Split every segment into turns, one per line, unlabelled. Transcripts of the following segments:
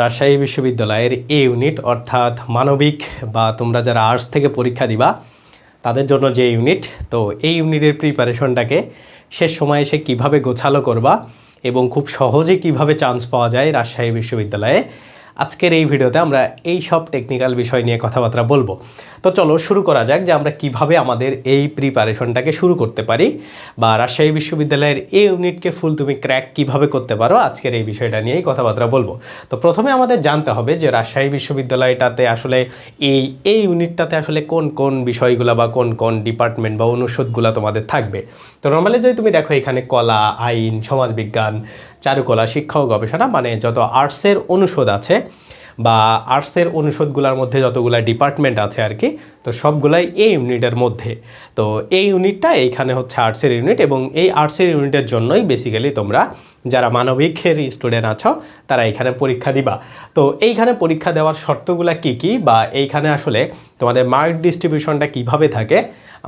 রাজশাহী বিশ্ববিদ্যালয়ের এ ইউনিট, অর্থাৎ মানবিক বা তোমরা যারা আর্টস থেকে পরীক্ষা দিবা, তাদের জন্য যে ইউনিট, তো এই ইউনিটের প্রিপারেশনটাকে শেষ সময় এসে কীভাবে গোছালো করবা এবং খুব সহজে কীভাবে চান্স পাওয়া যায় রাজশাহী বিশ্ববিদ্যালয়ে আজকের এই ভিডিওতে আমরা এই সব টেকনিক্যাল বিষয় নিয়ে কথাবার্তা বলব। তো চলো শুরু করা যাক যে আমরা কীভাবে আমাদের এই প্রিপারেশনটাকে শুরু করতে পারি বা রাজশাহী বিশ্ববিদ্যালয়ের এই ইউনিটকে ফুল তুমি ক্র্যাক কীভাবে করতে পারো আজকের এই বিষয়টা নিয়েই কথাবার্তা বলব। তো প্রথমে আমাদের জানতে হবে যে রাজশাহী বিশ্ববিদ্যালয়টাতে আসলে এই এই ইউনিটটাতে আসলে কোন কোন বিষয়গুলো বা কোন কোন ডিপার্টমেন্ট বা অনুষদগুলো তোমাদের থাকবে? তো নর্মালি যদি তুমি দেখো এখানে কলা, আইন, সমাজবিজ্ঞান চারুকলা, শিক্ষা ও গবেষণা মানে যত আর্টসের অনুষদ আছে বা আর্টসের অনুষদগুলোর মধ্যে যতগুলো ডিপার্টমেন্ট আছে আর কি, তো সবগুলাই এই ইউনিটের মধ্যে। তো এই ইউনিটটা এইখানে হচ্ছে আর্টসের ইউনিট এবং এই আর্টসের ইউনিটের জন্যই বেসিক্যালি তোমরা যারা মানবিকের স্টুডেন্ট আছো, তারা এখানে পরীক্ষা দিবা। তো এইখানে পরীক্ষা দেওয়ার শর্তগুলো কি কি বা এইখানে আসলে তোমাদের মার্ক ডিস্ট্রিবিউশনটা কীভাবে থাকে,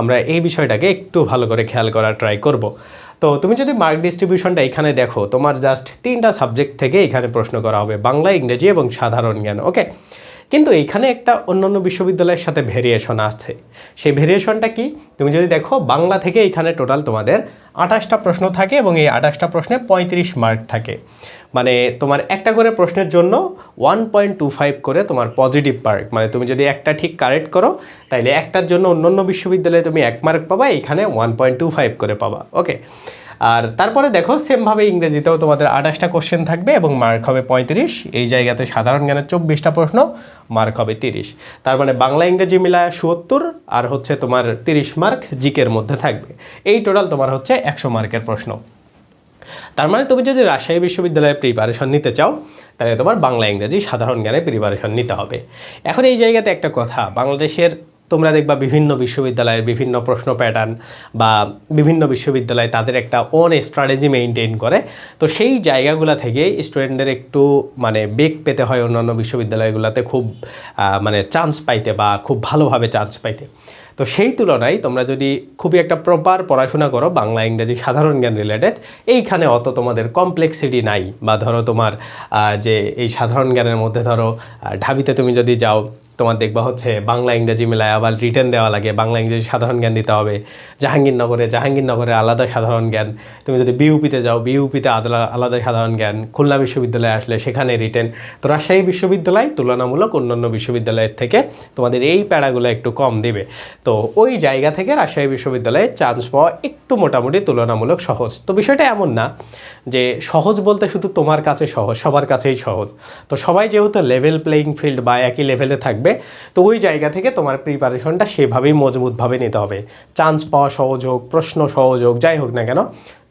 আমরা এই বিষয়টাকে একটু ভালো করে খেয়াল করার ট্রাই করব। তো তুমি যদি মার্ক ডিস্ট্রিবিউশনটা এখানে দেখো, তোমার জাস্ট তিনটা সাবজেক্ট থেকে এখানে প্রশ্ন করা হবে, বাংলা, ইংরেজি এবং সাধারণ জ্ঞান ওকে কিন্তু এখানে একটা অন্যান্য বিশ্ববিদ্যালয়ের সাথে ভেরিয়েশন আসছে। সেই ভেরিয়েশনটা কি? তুমি যদি দেখো, বাংলা থেকে এখানে টোটাল তোমাদের আঠাশটা প্রশ্ন থাকে এবং এই আঠাশটা প্রশ্নে পঁয়ত্রিশ মার্ক থাকে। মানে তোমার একটা করে প্রশ্নের জন্য ওয়ান পয়েন্ট টু ফাইভ করে তোমার পজিটিভ মার্ক মানে তুমি যদি একটা ঠিক কারেক্ট করো, তাইলে একটার জন্য অন্যান্য বিশ্ববিদ্যালয়ে তুমি এক মার্ক পাবা, এখানে ওয়ান পয়েন্ট টু ফাইভ করে পাবা। ওকে আর তারপরে দেখো সেমভাবে ইংরেজিতেও তোমাদের আঠাশটা কোশ্চেন থাকবে এবং মার্ক হবে পঁয়ত্রিশ। এই জায়গাতে সাধারণ জ্ঞানের চব্বিশটা প্রশ্ন মার্ক হবে তিরিশ। তার মানে বাংলা, ইংরেজি মিলায় সত্তর, আর হচ্ছে তোমার তিরিশ মার্ক জিকের মধ্যে থাকবে। এই টোটাল তোমার হচ্ছে একশো মার্কের প্রশ্ন। তার মানে তুমি যদি রাজশাহী বিশ্ববিদ্যালয়ে প্রিপারেশন নিতে চাও, তাহলে তোমার বাংলা, ইংরেজি সাধারণ জ্ঞানে প্রিপারেশন নিতে হবে। এখন এই জায়গাতে একটা কথা, বাংলাদেশের তোমরা দেখবা বিভিন্ন বিশ্ববিদ্যালয়ের বিভিন্ন প্রশ্ন প্যাটার্ন বা বিভিন্ন বিশ্ববিদ্যালয় তাদের একটা ওন স্ট্র্যাটেজি মেনটেন করে। তো সেই জায়গাগুলো থেকে স্টুডেন্টদের একটু মানে বেগ পেতে হয় অন্যান্য বিশ্ববিদ্যালয়গুলোতে খুব মানে চান্স পাইতে বা খুব ভালোভাবে চান্স পাইতে। তো সেই তুলনায় তোমরা যদি খুবই একটা প্রপার পড়াশোনা করো, বাংলা, ইংরেজি সাধারণ জ্ঞান রিলেটেড এইখানে অত তোমাদের কমপ্লেক্সিটি নাই। বা ধরো তোমার যে এই সাধারণ জ্ঞানের মধ্যে ধরো ঢাবিতে তুমি যদি যাও তোমার দেখবা হচ্ছে বাংলা, ইংরেজি মেলায় আবার রিটার্ন দেওয়া লাগে। বাংলা, ইংরেজি সাধারণ জ্ঞান দিতে হবে। জাহাঙ্গীরনগরে জাহাঙ্গীরনগরে আলাদা সাধারণ জ্ঞান। তুমি যদি বিউপিতে যাও বিউপিতে আলাদা আলাদা সাধারণ জ্ঞান। খুলনা বিশ্ববিদ্যালয়ে আসলে সেখানে রিটেন তো রাজশাহী বিশ্ববিদ্যালয় তুলনামূলক অন্যান্য বিশ্ববিদ্যালয়ের থেকে তোমাদের এই প্যারাগুলো একটু কম দেবে। তো ওই জায়গা থেকে রাজশাহী বিশ্ববিদ্যালয়ে চান্স পাওয়া একটু মোটামুটি তুলনামূলক সহজ। তো বিষয়টা এমন না যে সহজ বলতে শুধু তোমার কাছে সহজ, সবার কাছেই সহজ। তো সবাই যেহেতু লেভেল প্লেয়িং ফিল্ড বা একই লেভেলে থাকবে তো ওই জায়গা থেকে তোমার প্রিপারেশনটা সেভাবেই মজবুতভাবে নিতে হবে। চান্স পাওয়া সহযোগ প্রশ্ন সহযোগ যাই হোক না কেন।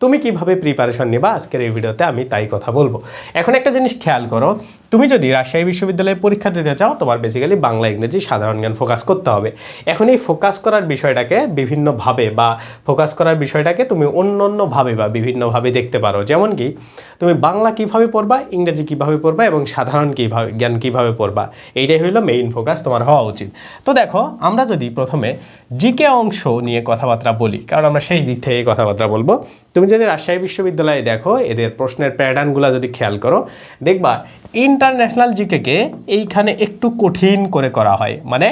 তুমি কীভাবে প্রিপারেশন নেবা? আজকের এই ভিডিওতে আমি তাই কথা বলব। এখন একটা জিনিস খেয়াল করো, তুমি যদি রাজশাহী বিশ্ববিদ্যালয়ে পরীক্ষা দিতে চাও, তোমার বেসিক্যালি বাংলা, ইংরেজি সাধারণ জ্ঞান ফোকাস করতে হবে। এখন এই ফোকাস করার বিষয়টাকে বিভিন্নভাবে বা ফোকাস করার বিষয়টাকে তুমি অন্য অন্যভাবে বা বিভিন্নভাবে দেখতে পারো। যেমন কি, তুমি বাংলা কীভাবে পড়বা, ইংরেজি কীভাবে পড়বা এবং সাধারণ কীভাবে, জ্ঞান কীভাবে পড়বা, এইটাই হলো মেইন ফোকাস তোমার হওয়া উচিত। তো দেখো, আমরা যদি প্রথমে জিকে অংশ নিয়ে কথাবার্তা বলি, কারণ আমরা সেই দিক থেকে কথাবার্তা বলব। তুমি যদি রাজশাহী বিশ্ববিদ্যালয়ে দেখো, এদের প্রশ্নের প্যাটার্নগুলো যদি খেয়াল করো, দেখবা ইন্টারন্যাশনাল জিকেকে এইখানে একটু কঠিন করে করা হয়। মানে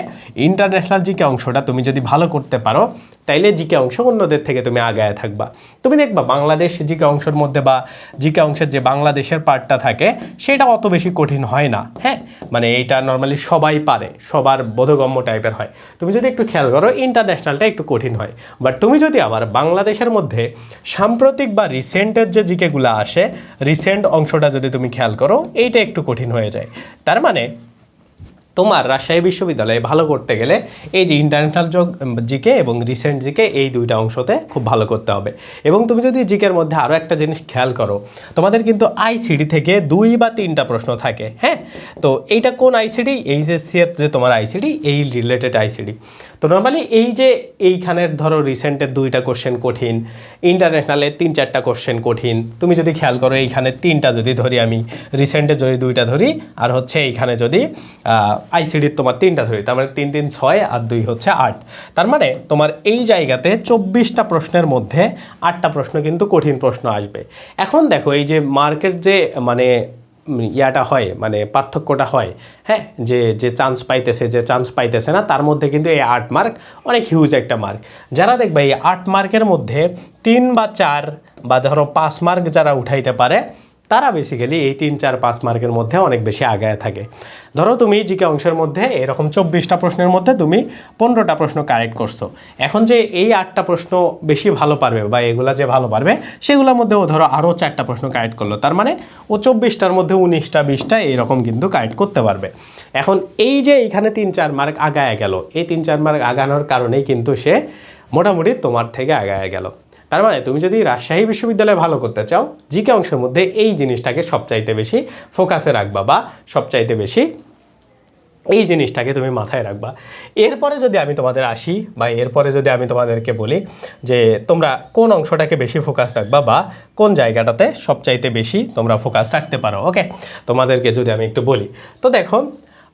ইন্টারন্যাশনাল জিকে অংশটা তুমি যদি ভালো করতে পারো তাইলে জিকে অংশ অন্যদের থেকে তুমি আগায় থাকবা। তুমি দেখবা বাংলাদেশ জিকে অংশের মধ্যে বা জিকে অংশের যে বাংলাদেশের পার্টটা থাকে, সেটা অত বেশি কঠিন হয় না হ্যাঁ? মানে এইটা নর্মালি সবাই পারে, সবার বোধগম্য টাইপের হয়। তুমি যদি একটু খেয়াল করো ইন্টারন্যাশনালটা একটু কঠিন হয়। বাট তুমি যদি আবার বাংলাদেশের মধ্যে সাম্প্রতিক বা রিসেন্টের যে জিকেগুলো আসে রিসেন্ট অংশটা যদি তুমি খেয়াল করো, এইটা একটু কঠিন হয়ে যায়। তার মানে তোমার রাজশাহী বিশ্ববিদ্যালয়ে ভালো করতে গেলে এই যে ইন্টারন্যাশনাল জিকে এবং রিসেন্ট জিকে এই দুইটা অংশতে খুব ভালো করতে হবে। এবং তুমি যদি জিকের মধ্যে আরও একটা জিনিস খেয়াল করো, তোমাদের কিন্তু আইসিডি থেকে দুই বা তিনটা প্রশ্ন থাকে হ্যাঁ? তো এইটা কোন আইসিডি এইচএসসি এর যে তোমার আইসিডি এই রিলেটেড আইসিডি তো নর্মালি এই যে এইখানের ধরো রিসেন্টের দুইটা কোশ্চেন কঠিন ইন্টারন্যাশনালের তিন চারটা কোশ্চেন কঠিন, তুমি যদি খেয়াল করো এইখানে তিনটা যদি ধরি আমি রিসেন্টে যদি দুইটা ধরি, আর হচ্ছে এইখানে যদি আইসিডির তোমার তিনটা ধরি, তার মানে তিন তিন, ছয় আর দুই হচ্ছে আট। তার মানে তোমার এই জায়গাতে চব্বিশটা প্রশ্নের মধ্যে আটটা প্রশ্ন কিন্তু কঠিন প্রশ্ন আসবে। এখন দেখো এই যে মার্কেট যে মানে ইয়াটা হয় মানে পার্থক্যটা হয় হ্যাঁ যে যে চান্স পাইতেছে, যে চান্স পাইতেছে না, তার মধ্যে কিন্তু এই আট মার্ক অনেক হিউজ একটা মার্ক যারা দেখবে এই আট মার্কের মধ্যে তিন বা চার বা ধরো পাঁচ মার্ক যারা উঠাইতে পারে তারা বেসিক্যালি এই তিন, চার, পাঁচ মার্কের মধ্যে অনেক বেশি আগায় থাকে। ধরো তুমি জিকে অংশের মধ্যে এরকম চব্বিশটা প্রশ্নের মধ্যে তুমি পনেরোটা প্রশ্ন কারেক্ট করছ। এখন যে এই আটটা প্রশ্ন বেশি ভালো পারবে বা এগুলা যে ভালো পারবে, সেগুলোর মধ্যে ও ধরো আরও চারটা প্রশ্ন কারেক্ট করল। তার মানে ও চব্বিশটার মধ্যে উনিশটা, বিশটা এরকম কিন্তু কারেক্ট করতে পারবে। এখন এই যে এইখানে তিন, চার মার্ক আগায় গেল, এই তিন, চার মার্ক আগানোর কারণেই কিন্তু সে মোটামুটি তোমার থেকে আগায় গেল। তার মানে তুমি যদি রাজশাহী বিশ্ববিদ্যালয়ে ভালো করতে চাও, জিকে অংশের মধ্যে এই জিনিসটাকে সবচাইতে বেশি ফোকাসে রাখবা বা সবচাইতে বেশি এই জিনিসটাকে তুমি মাথায় রাখবা। এরপরে যদি আমি তোমাদের আসি বা এরপরে যদি আমি তোমাদেরকে বলি যে তোমরা কোন অংশটাকে বেশি ফোকাস রাখবা বা কোন জায়গাটাতে সবচাইতে বেশি তোমরা ফোকাস রাখতে পারো ওকে তোমাদেরকে যদি আমি একটু বলি, তো দেখো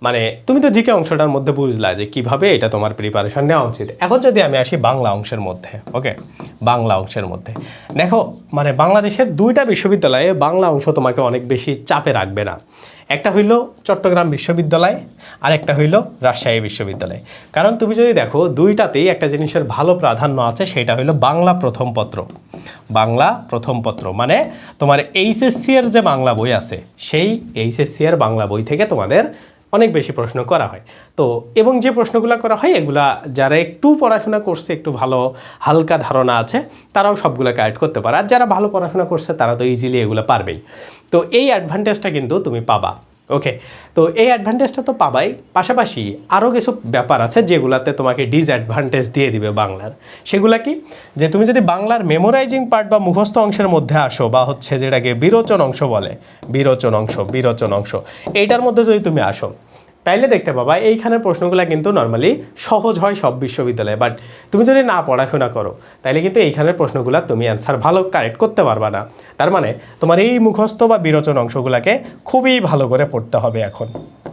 মানে তুমি তো জিকে অংশটার মধ্যে বুঝলা যে কীভাবে এটা তোমার প্রিপারেশন নেওয়া উচিত। এখন যদি আমি আসি বাংলা অংশের মধ্যে ওকে বাংলা অংশের মধ্যে। দেখো মানে বাংলাদেশের দুইটা বিশ্ববিদ্যালয়ে বাংলা অংশ তোমাকে অনেক বেশি চাপে রাখবে না। একটা হইল চট্টগ্রাম বিশ্ববিদ্যালয় আর একটা হইল রাজশাহী বিশ্ববিদ্যালয়। কারণ তুমি যদি দেখো, দুইটাতেই একটা জিনিসের ভালো প্রাধান্য আছে, সেটা হইল বাংলা প্রথম পত্র। বাংলা প্রথম পত্র মানে তোমার এইচএসসি এর যে বাংলা বই আছে, সেই এইচএসসি এর বাংলা বই থেকে তোমাদের অনেক বেশি প্রশ্ন করা হয়। তো এবং যে প্রশ্নগুলো করা হয়, এগুলা যারা একটু পড়াশোনা করছে, একটু ভালো, হালকা ধারণা আছে, তারাও সবগুলো কারেক্ট করতে পারে। আর যারা ভালো পড়াশোনা করছে, তারা তো ইজিলি এগুলো পারবেই। তো এই অ্যাডভান্টেজটা কিন্তু তুমি পাবা। ওকে তো এই অ্যাডভান্টেজটা তো পাবাই। পাশাপাশি আরও কিছু ব্যাপার আছে যেগুলাতে তোমাকে ডিসঅ্যাডভান্টেজ দিয়ে দিবে বাংলার। সেগুলা কি? যে তুমি যদি বাংলার মেমোরাইজিং পার্ট বা মুখস্থ অংশের মধ্যে আসো বা হচ্ছে যেটাকে বিরোচন অংশ বলে, বিরোচন অংশ বিরোচন অংশ, এইটার মধ্যে যদি তুমি আসো তাইলে দেখতে পাবা, এইখানের প্রশ্নগুলো কিন্তু নর্মালি সহজ হয় সব বিশ্ববিদ্যালয়ে বাট তুমি যদি না পড়াশোনা করো, তাইলে কিন্তু এইখানের প্রশ্নগুলো তুমি অ্যান্সার ভালো কারেক্ট করতে পারবা না। তার মানে তোমার এই মুখস্থ বা বিরোচন অংশগুলোকে খুবই ভালো করে পড়তে হবে এখন।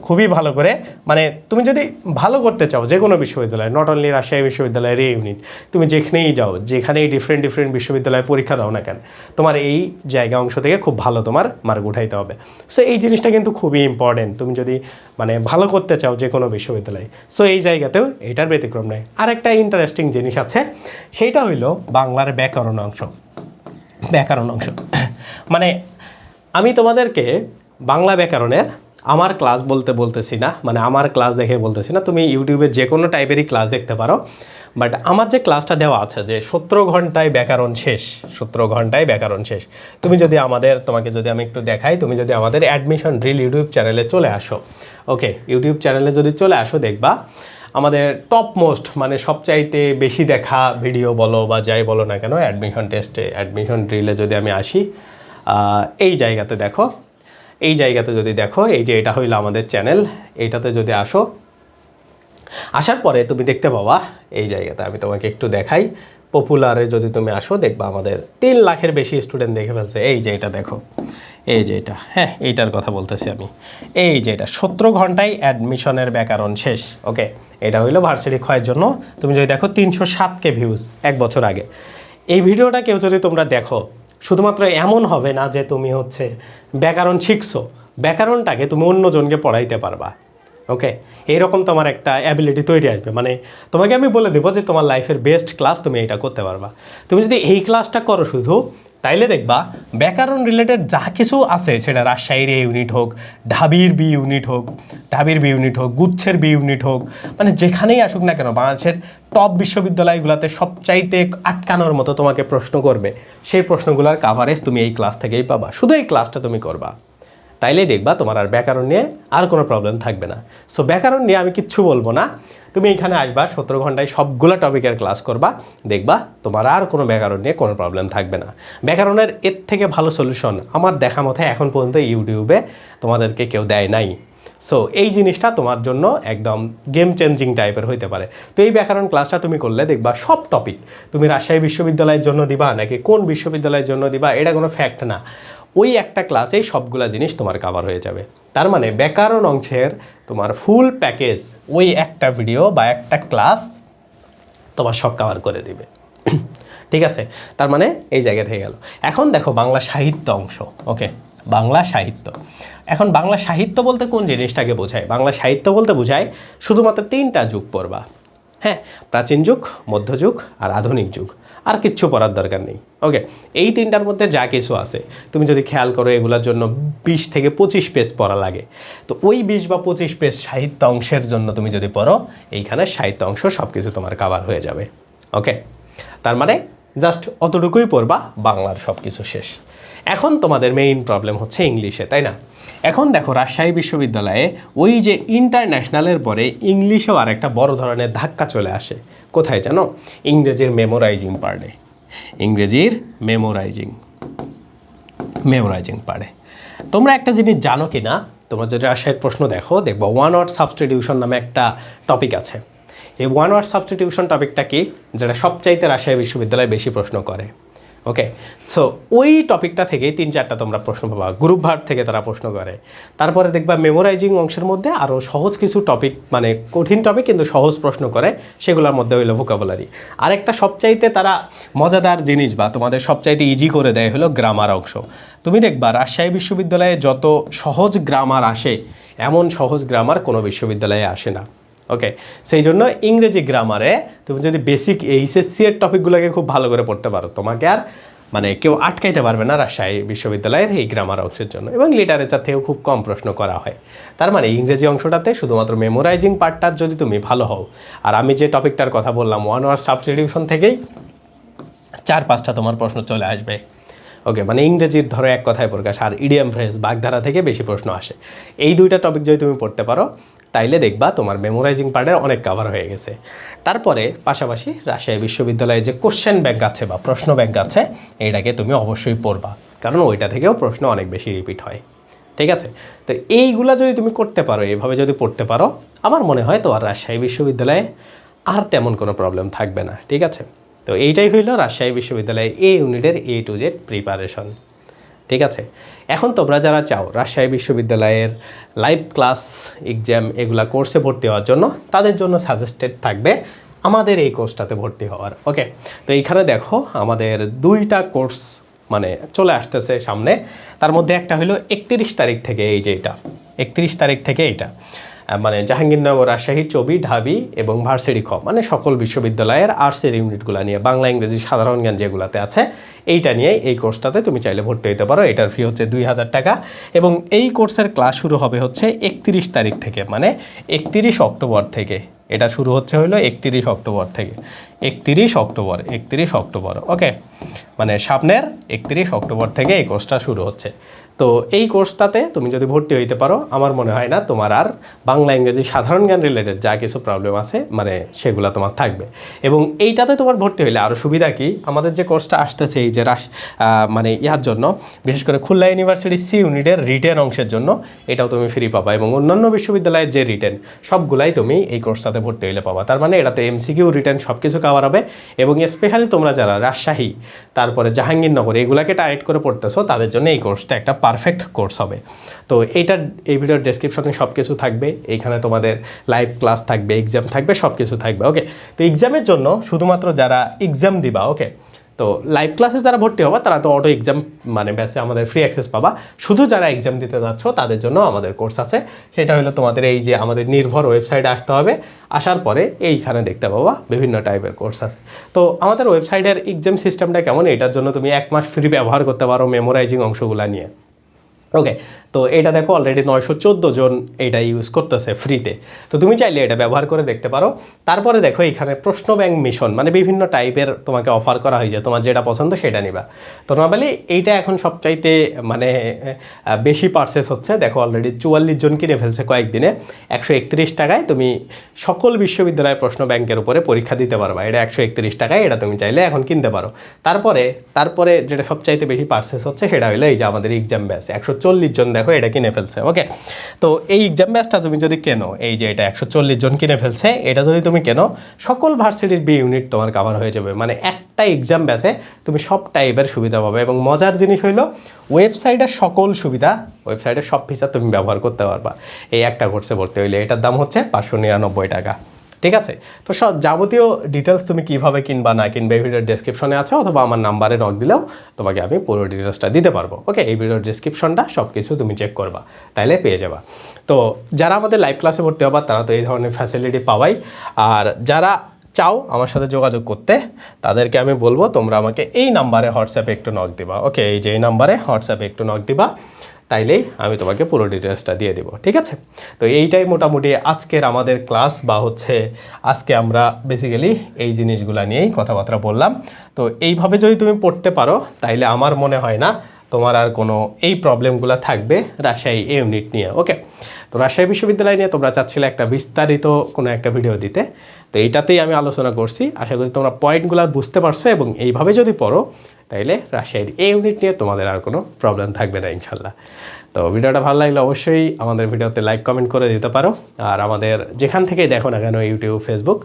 খুবই ভালো করে মানে তুমি যদি ভালো করতে চাও যে কোনো বিশ্ববিদ্যালয় নট অনলি রাজশাহী বিশ্ববিদ্যালয়ের এই ইউনিট তুমি যেখানেই যাও, যেখানেই ডিফারেন্ট ডিফারেন্ট বিশ্ববিদ্যালয়ে পরীক্ষা দাও না কেন, তোমার এই জায়গা অংশ থেকে খুব ভালো তোমার মার্ক উঠাইতে হবে। সো এই জিনিসটা কিন্তু খুবই ইম্পর্টেন্ট তুমি যদি মানে ভালো করতে চাও যে কোনো বিশ্ববিদ্যালয়ে। সো এই জায়গাতেও এটার ব্যতিক্রম নেই। আর একটা ইন্টারেস্টিং জিনিস আছে সেইটা হইল বাংলার ব্যাকরণ অংশ। ব্যাকরণ অংশ। মানে আমি তোমাদেরকে বাংলা ব্যাকরণের আমার ক্লাস বলতে বলতেছি না মানে আমার ক্লাস দেখে বলতেছি না, তুমি ইউটিউবে যে কোনো টাইপেরই ক্লাস দেখতে পারো। বাট আমার যে ক্লাসটা দেওয়া আছে যে সতেরো ঘন্টায় ব্যাকরণ শেষ, সতেরো ঘন্টায় ব্যাকরণ শেষ, তুমি যদি আমাদের, তোমাকে যদি আমি একটু দেখাই, তুমি যদি আমাদের অ্যাডমিশন ড্রিল ইউটিউব চ্যানেলে চলে আসো ওকে ইউটিউব চ্যানেলে যদি চলে আসো, দেখবা আমাদের টপ মোস্ট মানে সবচাইতে বেশি দেখা ভিডিও বলো বা যাই বলো না কেন অ্যাডমিশন টেস্টে অ্যাডমিশন ড্রিলে যদি আমি আসি এই জায়গাতে দেখো, এই জায়গাতে যদি দেখো, এই যে এটা হইল আমাদের চ্যানেল এইটাতে যদি আসো আসার পরে তুমি দেখতে পাবা, এই জায়গাতে আমি তোমাকে একটু দেখাই। পপুলারে যদি তুমি আসো, দেখবা আমাদের তিন লাখের বেশি স্টুডেন্ট দেখে ফেলছে। এই যে এটা দেখো। এই যে এটা। হ্যাঁ এইটার কথা বলতেছি আমি। এই যে এটা, সতেরো ঘন্টায় অ্যাডমিশনের ব্যাকরণ শেষ ওকে এটা হইল ভার্সিটি ক্ষয়ের জন্য। তুমি যদি দেখো, তিনশো সাতকে ভিউজ এক বছর আগে। এই ভিডিওটা কেউ যদি তোমরা দেখো, শুধুমাত্র এমন হবে না যে তুমি হচ্ছে ব্যাকরণ শিখছো। ব্যাকরণটাকে তুমি অন্যজনকে পড়াইতে পারবা। ওকে এইরকম তোমার একটা অ্যাবিলিটি তৈরি আসবে। মানে তোমাকে আমি বলে দেবো যে তোমার লাইফের বেস্ট ক্লাস তুমি এটা করতে পারবা। তুমি যদি এই ক্লাসটা করো শুধু, তাইলে দেখবা ব্যাকরণ রিলেটেড যা কিছু আছে, সেটা রাজশাহীর এ ইউনিট হোক, ঢাবির বি ইউনিট হোক, ঢাবির বি ইউনিট হোক, গুচ্ছের বি ইউনিট হোক মানে যেখানেই আসুক না কেন, বাংলাদেশের টপ বিশ্ববিদ্যালয়গুলোতে সবচাইতে আটকানোর মতো তোমাকে প্রশ্ন করবে। সেই প্রশ্নগুলোর কাভারেজ তুমি এই ক্লাস থেকেই পাবা। শুধু এই ক্লাসটা তুমি করবা। তাইলেই দেখবা তোমার আর ব্যাকরণ নিয়ে আর কোনো প্রবলেম থাকবে না। সো ব্যাকরণ নিয়ে আমি কিচ্ছু বলব না। তুমি এখানে আসবা, সতেরো ঘন্টায় সবগুলো টপিকের ক্লাস করবা, দেখবা তোমার আর কোনো ব্যাকরণ নিয়ে কোনো প্রবলেম থাকবে না। ব্যাকরণের এর থেকে ভালো সলিউশন আমার দেখা মতে এখন পর্যন্ত ইউটিউবে তোমাদেরকে কেউ দেয় নাই। সো এই জিনিসটা তোমার জন্য একদম গেম চেঞ্জিং টাইপের হইতে পারে। তো এই ব্যাকরণ ক্লাসটা তুমি করলে দেখবা সব টপিক তুমি রাজশাহী বিশ্ববিদ্যালয়ের জন্য দিবা, নাকি কোন বিশ্ববিদ্যালয়ের জন্য দিবা, এটা কোনো ফ্যাক্ট না। ওই একটা ক্লাসেই সবগুলা জিনিস তোমার কাভার হয়ে যাবে। তার মানে ব্যাকরণ অংশের তোমার ফুল প্যাকেজ ওই একটা ভিডিও বা একটা ক্লাস তোমার সব কাভার করে দিবে। ঠিক আছে? তার মানে এই জায়গা থেকে গেল। এখন দেখো বাংলা সাহিত্য অংশ ওকে বাংলা সাহিত্য। এখন বাংলা সাহিত্য বলতে কোন জিনিসটাকে বোঝায়? বাংলা সাহিত্য বলতে বোঝায় শুধুমাত্র তিনটা যুগ পড়বা হ্যাঁ? প্রাচীন যুগ মধ্যযুগ আর আধুনিক যুগ। আর কিচ্ছু পড়ার দরকার নেই। ওকে এই তিনটার মধ্যে যা কিছু আছে, তুমি যদি খেয়াল করো, এগুলোর জন্য বিশ থেকে পঁচিশ পেজ পড়া লাগে। তো ওই বিশ বা পঁচিশ পেজ সাহিত্য অংশের জন্য তুমি যদি পড়ো, এইখানে সাহিত্য অংশ সব কিছু তোমার কাভার হয়ে যাবে। ওকে তার মানে জাস্ট অতটুকুই পড়বা, বাংলার সব কিছু শেষ। এখন তোমাদের মেইন প্রবলেম হচ্ছে ইংলিশে, তাই না? এখন দেখো, রাজশাহী বিশ্ববিদ্যালয়ে ওই যে ইন্টারন্যাশনালের পরে ইংলিশেও আর একটা বড় ধরনের ধাক্কা চলে আসে। কোথায় জানো? ইংরেজির মেমোরাইজিং পার্টে ইংরেজির মেমোরাইজিং মেমোরাইজিং পার্টে তোমরা একটা জিনিস জানো কি না তোমরা যদি রাজশাহীর প্রশ্ন দেখো, দেখব ওয়ান ওয়ার্ড সাবস্টিটিউশন নামে একটা টপিক আছে। এই ওয়ান ওয়ার্ড সাবস্টিটিউশন টপিকটা কি? যেটা সবচাইতে রাজশাহী বিশ্ববিদ্যালয়ে বেশি প্রশ্ন করে। ওকে সো ওই টপিকটা থেকেই তিন চারটা তোমরা প্রশ্ন পাবা। গ্রুপ ভার্ব থেকে তারা প্রশ্ন করে। তারপরে দেখবা মেমোরাইজিং অংশের মধ্যে আরও সহজ কিছু টপিক মানে কঠিন টপিক কিন্তু সহজ প্রশ্ন করে, সেগুলোর মধ্যে হইল ভোকাবুলারি আরেকটা সবচাইতে তারা মজাদার জিনিস বা তোমাদের সবচাইতে ইজি করে দেয় হলো গ্রামার অংশ। তুমি দেখবা, রাজশাহী বিশ্ববিদ্যালয়ে যত সহজ গ্রামার আসে, এমন সহজ গ্রামার কোনো বিশ্ববিদ্যালয়ে আসে না। ওকে সেই জন্য ইংরেজি গ্রামারে তুমি যদি বেসিক এইচএসসি এর টপিকগুলোকে খুব ভালো করে পড়তে পারো, তোমাকে আর মানে কেউ আটকাইতে পারবে না রাজশাহী বিশ্ববিদ্যালয়ের এই গ্রামার অংশের জন্য এবং লিটারেচার থেকেও খুব কম প্রশ্ন করা হয়। তার মানে ইংরেজি অংশটাতে শুধুমাত্র মেমোরাইজিং পার্টটার যদি তুমি ভালো হও, আর আমি যে টপিকটার কথা বললাম ওয়ান ওয়ার সাবস্টিটিউশন থেকেই চার পাঁচটা তোমার প্রশ্ন চলে আসবে। ওকে মানে ইংরেজির ধরো এক কথায় প্রকাশ, আর ইডিয়াম ফ্রেজ বাগধারা থেকে বেশি প্রশ্ন আসে। এই দুইটা টপিক যদি তুমি পড়তে পারো তাইলে দেখবা তোমার মেমোরাইজিং পার্টের অনেক কাভার হয়ে গেছে। তারপরে পাশাপাশি রাজশাহী বিশ্ববিদ্যালয়ে যে কোশ্চেন ব্যাংক আছে বা প্রশ্ন ব্যাংক আছে, এইটাকে তুমি অবশ্যই পড়বা। কারণ ওইটা থেকেও প্রশ্ন অনেক বেশি রিপিট হয়। ঠিক আছে? তো এইগুলা যদি তুমি করতে পারো, এভাবে যদি পড়তে পারো, আমার মনে হয় তোমার রাজশাহী বিশ্ববিদ্যালয়ে আর তেমন কোনো প্রবলেম থাকবে না। ঠিক আছে? তো এইটাই হইল রাজশাহী বিশ্ববিদ্যালয়ে এ ইউনিটের এ টু জেড প্রিপারেশন ঠিক আছে? এখন তোমরা যারা চাও রাজশাহী বিশ্ববিদ্যালয়ের লাইভ ক্লাস এক্সাম এগুলা কোর্সে ভর্তি হওয়ার জন্য, তাদের জন্য সাজেস্টেড থাকবে আমাদের এই কোর্সটাতে ভর্তি হওয়ার। ওকে তো এইখানে দেখো আমাদের দুইটা কোর্স মানে চলে আসতেছে সামনে। তার মধ্যে একটা হলো একত্রিশ তারিখ থেকে এই যে এটা। একত্রিশ তারিখ থেকে এইটা। মানে জাহাঙ্গীরনগর, রাজশাহী চবি ঢাবি এবং ভার্সিটি খ মানে সকল বিশ্ববিদ্যালয়ের আর্টসের ইউনিটগুলো নিয়ে, বাংলা, ইংরেজি, সাধারণ জ্ঞান যেগুলোতে আছে, এইটা নিয়ে এই কোর্সটাতে তুমি চাইলে ভর্তি হতে পারো। এটার ফি হচ্ছে দুই হাজার টাকা এবং এই কোর্সের ক্লাস শুরু হবে হচ্ছে একত্রিশ তারিখ থেকে মানে একত্রিশ অক্টোবর থেকে। এটা শুরু হচ্ছে হলো একত্রিশ অক্টোবর থেকে। একত্রিশ অক্টোবর একত্রিশ অক্টোবর, ওকে? মানে সামনের একত্রিশ অক্টোবর থেকে এই কোর্সটা শুরু হচ্ছে। তো এই কোর্সটাতে তুমি যদি ভর্তি হইতে পারো, আমার মনে হয় না তোমার আর বাংলা, ইংরেজি, সাধারণ জ্ঞান রিলেটেড যা কিছু প্রবলেম আছে মানে সেগুলো তোমার থাকবে। এবং এইটাতে তোমার ভর্তি হইলে আরও সুবিধা কি? আমাদের যে কোর্সটা আসতেছে এই যে রাস মানে ইহার জন্য, বিশেষ করে খুলনা ইউনিভার্সিটি সি ইউনিটের রিটেন অংশের জন্য, এটাও তুমি ফ্রি পাবা এবং অন্যান্য বিশ্ববিদ্যালয়ের যে রিটেন সবগুলাই তুমি এই কোর্সটাতে ভর্তি হইলে পাবা। তার মানে এটাতে এমসিকিউ রিটেন সব কিছু হবে এবং স্পেশালি তোমরা যারা রাজশাহী, তারপরে জাহাঙ্গীরনগর, এগুলাকে টার্গেট করে পড়তেছো, তাদের জন্য এই কোর্সটা একটা পারফেক্ট কোর্স হবে। তো এইটা এই ভিডিওর ডেসক্রিপশনে সব কিছু থাকবে এইখানে তোমাদের লাইভ ক্লাস থাকবে এক্সাম থাকবে সব কিছু থাকবে ওকে তো এক্সামের জন্য শুধুমাত্র যারা এক্সাম দিবা ওকে তো লাইভ ক্লাসে যারা ভর্তি হবা, তারা তো অটো এক্সাম মানে ব্যাসে আমাদের ফ্রি অ্যাক্সেস পাবা। শুধু যারা এক্সাম দিতে যাচ্ছ, তাদের জন্য আমাদের কোর্স আছে। সেটা হলো তোমাদের এই যে আমাদের নির্ভর ওয়েবসাইটে আসতে হবে। আসার পরে এইখানে দেখতে পাবা বিভিন্ন টাইপের কোর্স আছে। তো আমাদের ওয়েবসাইটের এক্সাম সিস্টেমটা কেমন? এটার জন্য তুমি এক মাস ফ্রি ব্যবহার করতে পারো মেমোরাইজিং অংশগুলো নিয়ে। ওকে তো এটা দেখো অলরেডি নয়শো চোদ্দ জন এটা ইউজ করতেছে ফ্রিতে তো তুমি চাইলে এটা ব্যবহার করে দেখতে পারো। তারপরে দেখো এখানে প্রশ্ন ব্যাংক মিশন মানে বিভিন্ন টাইপের তোমাকে অফার করা হয়েছে তোমার যেটা পছন্দ সেটা নিবা। তো নর্মালি এইটা এখন সবচাইতে মানে বেশি পার্সেস হচ্ছে। দেখো অলরেডি চুয়াল্লিশ জন কিনে ফেলছে কয়েকদিনে। একশো একত্রিশ টাকায় তুমি সকল বিশ্ববিদ্যালয়ের প্রশ্ন ব্যাংকের উপরে পরীক্ষা দিতে পারবা। এটা একশো একত্রিশ টাকায় এটা তুমি চাইলে এখন কিনতে পারো। তারপরে তারপরে যেটা সবচাইতে বেশি পার্সেস হচ্ছে সেটা হলো এই যে আমাদের এক্সাম ব্যাচ একশো চল্লিশ জন দেখো, এটা কিনে ফেলছে ওকে তো এই এক্সাম ব্যাচটা তুমি যদি কেনো, এই যে এটা একশো চল্লিশ জন কিনে ফেলছে, এটা যদি তুমি কেনো, সকল ভার্সিটির বি ইউনিট তোমার কাভার হয়ে যাবে। মানে একটা এক্সাম ব্যাচে তুমি সব টাইপের সুবিধা পাবে এবং মজার জিনিস হইল ওয়েবসাইটের সকল সুবিধা ওয়েবসাইটের সব ফিচার তুমি ব্যবহার করতে পারবা। এই একটা কোর্সে ভর্তি হইলে, এটার দাম হচ্ছে পাঁচশো নিরানব্বই টাকা। ঠিক আছে? তো সব যাবতীয় ডিটেলস তুমি কীভাবে কিনবা, না কিনবে, এই ভিডিওর ডেসক্রিপশনে আছে অথবা আমার নাম্বারে নক দিলেও তোমাকে আমি পুরো ডিটেলসটা দিতে পারব। ওকে এই ভিডিওর ডেসক্রিপশনটা সব কিছু তুমি চেক করবা, তাইলে পেয়ে যাবা। তো যারা আমাদের লাইভ ক্লাসে ভর্তি হবা, তারা তো এই ধরনের ফ্যাসিলিটি পাওয়াই। আর যারা চাও আমার সাথে যোগাযোগ করতে, তাদেরকে আমি বলব তোমরা আমাকে এই নাম্বারে হোয়াটসঅ্যাপে একটু নক দিবা। ওকে এই যে এই নাম্বারে হোয়াটসঅ্যাপে একটু নক দিবা। তাইলেই আমি তোমাকে পুরো ডিটেলসটা দিয়ে দিব, ঠিক আছে? তো এইটাই মোটামুটি আজকের আমাদের ক্লাস বা হচ্ছে আজকে আমরা বেসিক্যালি এই জিনিসগুলো নিয়েই কথাবার্তা বললাম। তো এইভাবে যদি তুমি পড়তে পারো, তাইলে আমার মনে হয় না তোমার আর কোনো এই প্রবলেমগুলো থাকবে রাজশাহী এ ইউনিট নিয়ে ওকে তো রাজশাহী বিশ্ববিদ্যালয় নিয়ে তোমরা চাচ্ছিলে একটা বিস্তারিত কোনো একটা ভিডিও দিতে। তো এইটাতেই আমি আলোচনা করছি। আশা করি তোমরা পয়েন্টগুলো বুঝতে পারছ এবং এইভাবে যদি পড়ো তাইলে রাশিয়ার এই ইউনিট নিয়ে তোমাদের আর কোনো প্রবলেম থাকবে না, ইনশাল্লাহ। তো ভিডিওটা ভালো লাগলে অবশ্যই আমাদের ভিডিওতে লাইক কমেন্ট করে দিতে পারো। আর আমাদের যেখান থেকে দেখো না কেন ইউটিউব ফেসবুক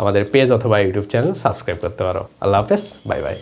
আমাদের পেজ অথবা ইউটিউব চ্যানেল সাবস্ক্রাইব করতে পারো। আল্লাহ হাফেজ বাই বাই